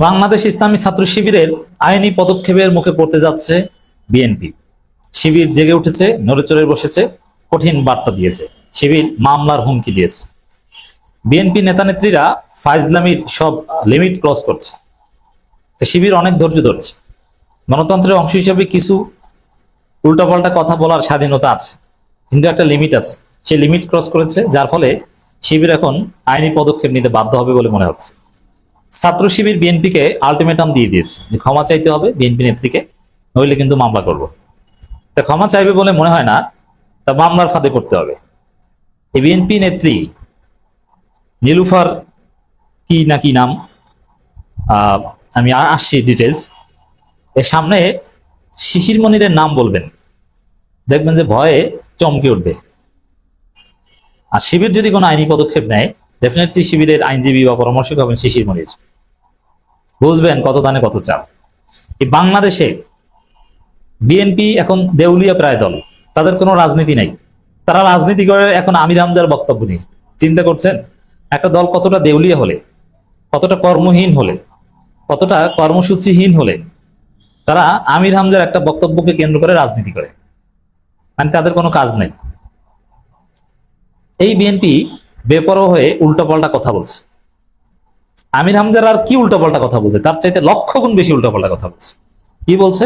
বাংলাদেশ ইসলামী ছাত্র শিবিরের আইনি পদক্ষেপের মুখে পড়তে যাচ্ছে বিএনপি। শিবির জেগে উঠেছে নড়েচড়ে বসেছে, কঠিন বার্তা দিয়েছে। শিবির মামলার হুমকি দিয়েছে। বিএনপি নেতানেত্রীরা ফাইজলামির সব লিমিট ক্রস করছে। শিবির অনেক ধৈর্য ধরছে। গণতন্ত্রের অংশ হিসেবে কিছু উল্টাপাল্টা কথা বলার স্বাধীনতা আছে। কিন্তু একটা লিমিট আছে। সেই লিমিট ক্রস করেছে, যার ফলে শিবির এখন আইনি পদক্ষেপ নিতে বাধ্য হবে বলে মনে হচ্ছে। ছাত্র শিবির বিএনপিকে আলটিমেটাম দিয়ে দিয়েছে যে ক্ষমা চাইতে হবে বিএনপি নেত্রীকে, নইলে কিন্তু মামলা করব। তা ক্ষমা চাইবে বলে মনে হয় না, তা মামলার ফাঁদে পড়তে হবে। এই বিএনপি নেত্রী নীলুফার কি না কি নাম আমি আসছি ডিটেলস এর সামনে শিশির মনিরের নাম বলবেন। দেখবেন যে ভয়ে চমকে উঠবে। আর শিবির যদি কোনো আইনি পদক্ষেপ নেয় ডেফিনেটলি শিবিরের আইনজীবী বা পরামর্শক হবেন শিশির মনির বুঝবেন কত দানে কত চাপ। এই বাংলাদেশে বিএনপি এখন দেউলিয়া প্রায় দল। তাদের কোনো রাজনীতি নাই। তারা রাজনীতি করে এখন আমির হামজার বক্তব্য নিয়ে। চিন্তা করছেন? একটা দল কতটা দেউলিয়া হলে, কতটা কর্মহীন হলে, কতটা কর্মসূচিহীন হলে, তারা আমির হামজার একটা বক্তব্যকে কেন্দ্র করে রাজনীতি করে। মানে তাদের কোনো কাজ নেই। এই বিএনপি বেপরোয়া হয়ে উল্টাপাল্টা কথা বলছে। আমির হামজার আর কি উল্টাপাল্টা কথা বলছে? তার চাইতে লক্ষ গুণ বেশি উল্টাপাল্টা কথা বলছে। কি বলছে?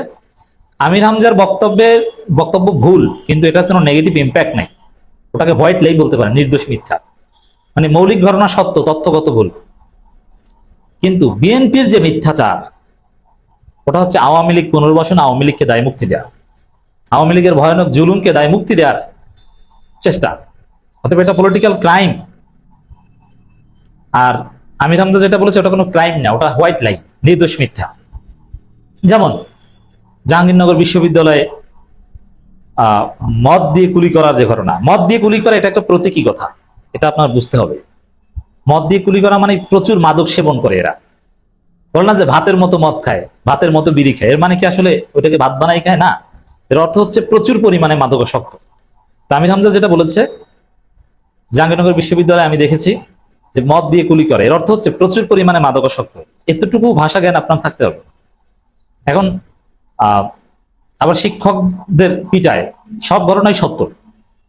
আমির হামজার বক্তব্যের বক্তব্য ভুল, কিন্তু এটা কোনো নেগেটিভ ইম্প্যাক্ট নাই। ওটাকে হোয়াইট লাই বলতে পারে, নির্দোষ মিথ্যা। মানে মৌলিক ঘটনা সত্য, তথ্যগত ভুল। কিন্তু বিএনপির যে মিথ্যাচার, ওটা হচ্ছে আওয়ামী লীগ পুনর্বাসন, আওয়ামী লীগকে দায়। মুক্তি দেওয়া আওয়ামী লীগের ভয়ানক জুলুমকে দায় মুক্তি দেওয়ার চেষ্টা। অতএব এটা পলিটিক্যাল ক্রাইম আর আমির হামজা যেটা বলেছে, ওটা কোনো ক্রাইম না, ওটা হোয়াইট লাইন নির্দোষ মিথ্যা। যেমন জাহাঙ্গীরনগর বিশ্ববিদ্যালয়ে মদ দিয়ে কুলি করার যে ঘটনা, মদ দিয়ে কুলি করা এটা একটা প্রতীকী কথা, এটা আপনার বুঝতে হবে। মদ দিয়ে কুলি করা মানে প্রচুর মাদক সেবন করে এরা। বল না যে ভাতের মতো মদ খায়, ভাতের মতো বিড়ি খায়, এর মানে কি আসলে ওটাকে ভাত বানাই খায় না? এর অর্থ হচ্ছে প্রচুর পরিমাণে মাদকাসক্ত। তামির হামজা যেটা বলেছে জাহাঙ্গীরনগর বিশ্ববিদ্যালয়ে আমি দেখেছি যে মদ দিয়ে কুলি করে। এর অর্থ হচ্ছে প্রচুর পরিমাণে মাদকাসক্ত। এতটুকু ভাষা জ্ঞান আপনার থাকতে হবে। এখন আবার শিক্ষকদের পিটায়। সব ঘটনাই সত্য।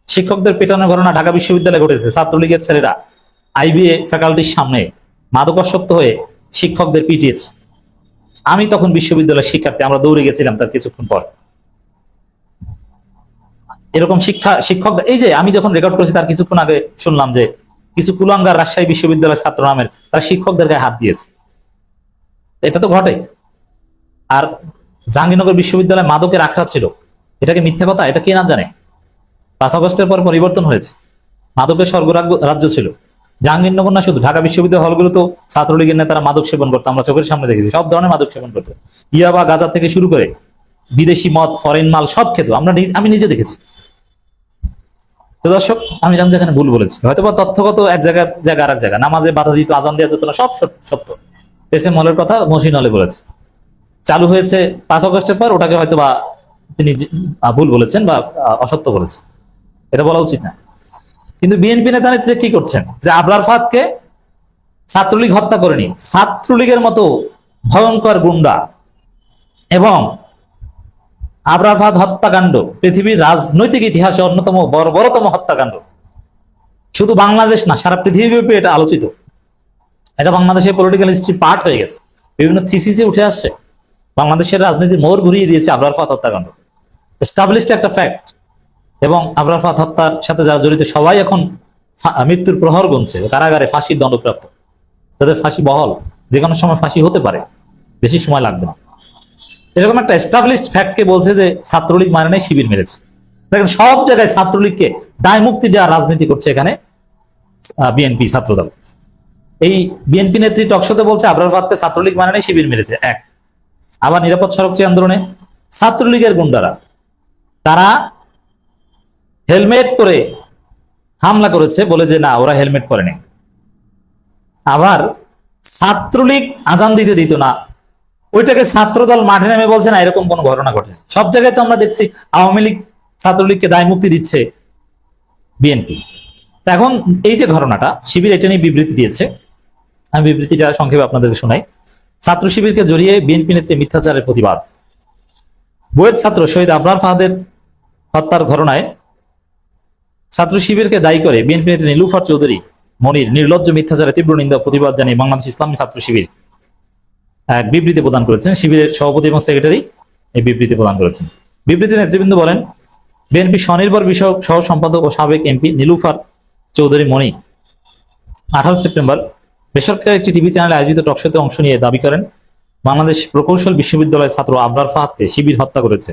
শিক্ষকদের পেটানোর ঘটনা ঢাকা বিশ্ববিদ্যালয়ে ঘটেছে। ছাত্রলীগের ছেলেরা আইবিএ ফ্যাকাল্টির সামনে মাদকাসক্ত হয়ে শিক্ষকদের পিটিয়েছে। আমি তখন বিশ্ববিদ্যালয়ের শিক্ষার্থী, আমরা দৌড়ে গেছিলাম তার কিছুক্ষণ পর। এরকম শিক্ষা, শিক্ষক, এই যে আমি যখন রেকর্ড করেছি তার কিছুক্ষণ আগে শুনলাম যে কিছু কুলাঙ্গার রাজশাহী বিশ্ববিদ্যালয়ের ছাত্র নামের তারা শিক্ষকদের গায়ে হাত দিয়েছে। এটা তো ঘটে। আর জাহাঙ্গীরনগর বিশ্ববিদ্যালয়ে মাদকের আখড়া ছিল। এটাকে মিথ্যা কথা? এটা কে না জানে? পাঁচ আগস্টের পর পরিবর্তন হয়েছে। মাদকের স্বর্গরাজ্য, রাজ্য ছিল। জাহাঙ্গীরনগর না শুধু, ঢাকা বিশ্ববিদ্যালয় হলগুলো তো ছাত্রলীগের নেতারা মাদক সেবন করতো। আমরা চোখের সামনে দেখেছি, সব ধরনের মাদক সেবন করতো। ইয়াবা, গাজা থেকে শুরু করে বিদেশি মদ ফরেন মাল সব খেত। আমরা আমি নিজে দেখেছি। তো দর্শক, আমি জানি এখানে ভুল বলেছি। হয়তো বা তথ্যগত এক জায়গায় জায়গা আর এক জায়গা। নামাজে বাধা দিত, আজান দেওয়া যেত না, সব সত্য। এস এম হলের কথা মসিন হলে বলেছে। চালু হয়েছে পাঁচ আগস্টের পর, ওটাকে হয়তো বা তিনি ভুল বলেছেন বা অসত্য বলেছেন। এটা বলা উচিত না। কিন্তু বিএনপি নেতা নেত্রী কি করছেন? যে আবরার ফাদকে ছাত্রলীগ হত্যা করেনি। ছাত্রলীগের মতো ভয়ঙ্কর গুন্ডা। এবং আবরার ফাদ হত্যাকাণ্ড, পৃথিবীর রাজনৈতিক ইতিহাসে অন্যতম বড় বড়তম হত্যাকাণ্ড। শুধু বাংলাদেশ না, সারা পৃথিবীব্যাপী এটা আলোচিত। এটা বাংলাদেশের পলিটিক্যাল হিস্ট্রি পার্ট হয়ে গেছে। বিভিন্ন থিসিসে উঠে আসছে। বাংলাদেশের রাজনীতির মোড় ঘুরিয়ে দিয়েছে আবরার ফাত হত্যাকাণ্ড। এস্টাবলিশড একটা ফ্যাক্ট এবং আবরার ফাত হত্যার সাথে যারা জড়িত, সবাই এখন মৃত্যুর প্রহর গুনছে। কারাগারে ফাঁসির দণ্ডপ্রাপ্ত। তাদের ফাঁসি বহল। যে কোনো সময় ফাঁসি হতে পারে। বেশি সময় লাগবে না। এরকম একটা এস্টাবলিশড ফ্যাক্টকে বলছে যে ছাত্রলীগ মানে নেই, শিবির মেরেছে। দেখেন, সব জায়গায় ছাত্রলীগকে দায় মুক্তি দেওয়ার রাজনীতি করছে এখানে বিএনপি ছাত্রদল। এই বিএনপি নেত্রী টকশোতে বলছে, আবরার ফাতকে ছাত্রলীগ মানে নেই, শিবির মেরেছে। এক। আবার নিরাপদ সড়ক চেয়ে আন্দোলনে ছাত্রলীগের গুন্ডারা, তারা হেলমেট পরে হামলা করেছে বলে যে, না, ওরা হেলমেট পরেনি। আবার ছাত্রলীগ আজান দিতে দিত না ওইটাকে ছাত্রদল মাঠে নেমে বলছে না, এরকম কোনো ঘটনা ঘটে সব জায়গায় তো আমরা দেখছি আওয়ামী লীগ ছাত্রলীগকে দায় মুক্তি দিচ্ছে বিএনপি। এখন এই যে ঘটনাটা, শিবির এটা নিয়ে বিবৃতি দিয়েছে। আমি বিবৃতিটা সংক্ষেপে আপনাদেরকে শোনাই। ছাত্র শিবিরকে জড়িয়ে বিএনপি নেত্রী মিথ্যাচারের প্রতিবাদ। বুয়েট ছাত্র শহীদ আবরার ফাহাদের হত্যার ঘটনায় ছাত্র শিবিরকে দায়ী করে বিএনপি নেত্রী নীলুফার চৌধুরী, মনির নির্লজ্জ মিথ্যাচারে তীব্র নিন্দা প্রতিবাদ জানিয়ে বাংলাদেশ ইসলামী ছাত্র শিবির এক বিবৃতি প্রদান করেছেন শিবিরের সভাপতি এবং সেক্রেটারি এই বিবৃতি প্রদান করেছেন। বিবৃতি নেতৃবৃন্দ বলেন, বিএনপি স্বনির্ভর বিষয়ক সহ সম্পাদক ও সাবেক এমপি নীলুফার চৌধুরী মণি আঠারো সেপ্টেম্বর বেসরকারি একটি টিভি চ্যানেলে আয়োজিত টকশোতে অংশ নিয়ে দাবি করেন, বাংলাদেশ প্রকৌশল বিশ্ববিদ্যালয়ের ছাত্র আবরার ফাহাদকে শিবির হত্যা করেছে।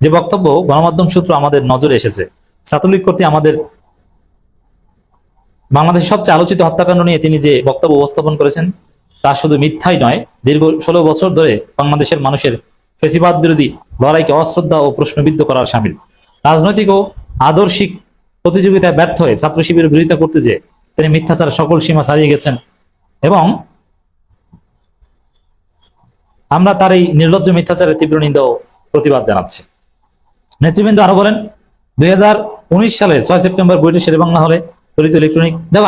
যে বক্তব্য গণমাধ্যম সূত্র আমাদের নজরে এসেছে, ছাত্রলীগ কর্তৃক আমাদের বাংলাদেশের সবচেয়ে আলোচিত হত্যাকাণ্ড নিয়ে তিনি যে বক্তব্য উপস্থাপন করেছেন তা শুধু মিথ্যাই নয়, দীর্ঘ ষোলো বছর ধরে বাংলাদেশের মানুষের ফেসিবাদ বিরোধী লড়াইকে অশ্রদ্ধা ও প্রশ্নবিদ্ধ করার সামিল। রাজনৈতিক ও আদর্শিক প্রতিযোগিতায় ব্যর্থ হয়ে ছাত্র শিবিরের বিরোধিতা করতে যে তিনি মিথ্যাচার সকল সীমা ছাড়িয়ে গেছেন এবং আমরা তার এই নির্লজ্জ মিথ্যাচারের তীব্র নিন্দা ও প্রতিবাদ জানাচ্ছি। নেতৃবৃন্দ আরও বলেন, দুই সালের ছয় সেপ্টেম্বর বইটি শেরেবাংলা হলে তরিত ইলেকট্রনিক যাও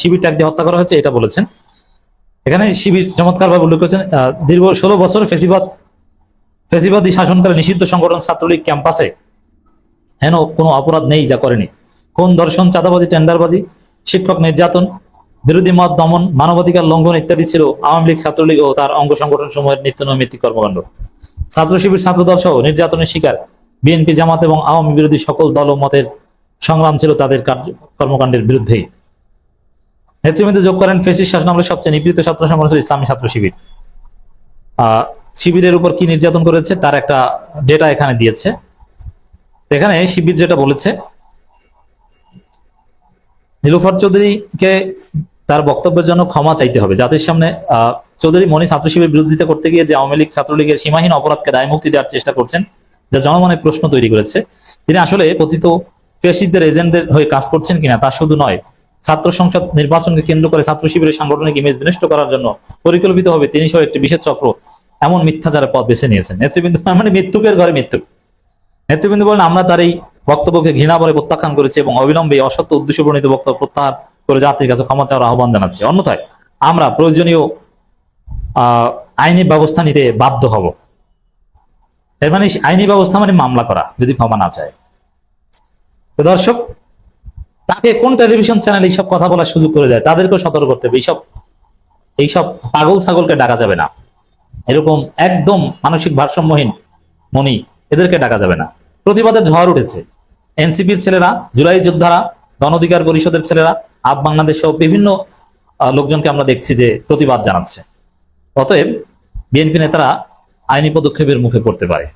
শিবির ট্যাগ দিয়ে হত্যা করা হয়েছে, এটা বলেছেন। এখানে শিবির চমৎকার ভাবে উল্লেখ করেছেন দীর্ঘ ষোলো বছর ফেসিবাদ, ফেসিবাদী শাসনকালে নিষিদ্ধ সংগঠন ছাত্রলীগ ক্যাম্পাসে হেন কোনো অপরাধ নেই যা করেনি। কোন দর্শন চাঁদাবাজি, টেন্ডারবাজি, শিক্ষক নির্যাতন, বিরোধী মত দমন, মানবাধিকার লঙ্ঘন ইত্যাদি ছিল আওয়ামী লীগ ছাত্রলীগ ও তার অঙ্গ সংগঠন সমূহের নিত্য নৈমিত্তিক কর্মকাণ্ড। ছাত্র শিবির ছাত্রদল সহ নির্যাতনের শিকার, বিএনপি জামাত এবং আওয়ামী বিরোধী সকল দল ও মতের সংগ্রাম ছিল তাদের কর্মকাণ্ডের বিরুদ্ধেই। নেতৃবৃন্দ যোগ করেন ফেসিস শাসনামলের সবচেয়ে নিপীড়িত ছাত্র সংগঠন ইসলামী ছাত্র শিবির। শিবিরের উপর কি নির্যাতন করেছে তার একটা ডেটা এখানে দিয়েছে। এখানে শিবির যেটা বলেছে, নীলুফার চৌধুরীকে তার বক্তব্যের জন্য ক্ষমা চাইতে হবে। যাদের সামনে চৌধুরী মনি ছাত্র শিবির বিরোধিতা করতে গিয়ে যে আওয়ামী লীগ ছাত্রলীগের সীমাহীন অপরাধকে দায় মুক্তি দেওয়ার চেষ্টা করছেন, যা জনমনের প্রশ্ন তৈরি করেছে। তিনি আসলে পতিত ফেসিদের এজেন্টদের হয়ে কাজ করছেন কিনা তা শুধু নয় ছাত্র সংসদ নির্বাচনকে কেন্দ্র করে ছাত্র শিবিরের সাংগঠনিক ইমেজ বিনষ্ট করার জন্য পরিকল্পিতভাবে তিনি সহ একটি বিশেষ চক্র। এমন মিথ্যাচারের পথ বেছে নিয়েছেন। নেতৃবৃন্দ মানে মৃত্যুকের ঘরে মৃত্যু। নেতৃবৃন্দ বলেন, আমরা তার এই বক্তব্যকে ঘৃণা বলে প্রত্যাখ্যান করেছি এবং অবিলম্বে অসত্য উদ্দেশ্য প্রণীত বক্তব্য প্রত্যাহার করে জাতির কাছে ক্ষমা চাওয়ার আহ্বান জানাচ্ছি। অন্যথায় আমরা প্রয়োজনীয় আইনি ব্যবস্থা নিতে বাধ্য হব। এর মানে আইনি ব্যবস্থা মানে মামলা করা, যদি ক্ষমা না চায়। দর্শক তাকে কোন টেলিভিশন চ্যানেল এইসব কথা বলার সুযোগ করে দেয়? তাদেরকেও সতর্ক করতে হবে। এইসব এইসব পাগল ছাগলকে ডাকা যাবে না। এরকম একদম মানসিক ভারসাম্যহীন মনি এদেরকে ডাকা যাবে না। প্রতিবাদের ঝড় উঠেছে। এনসিপির ছেলেরা, জুলাই যোদ্ধারা, গণ অধিকার পরিষদের ছেলেরা, আপ বাংলাদেশ সহ বিভিন্ন লোকজনকে আমরা দেখছি যে প্রতিবাদ জানাচ্ছে। অতএব বিএনপি নেতারা আইনি পদক্ষেপের মুখে পড়তে পারে।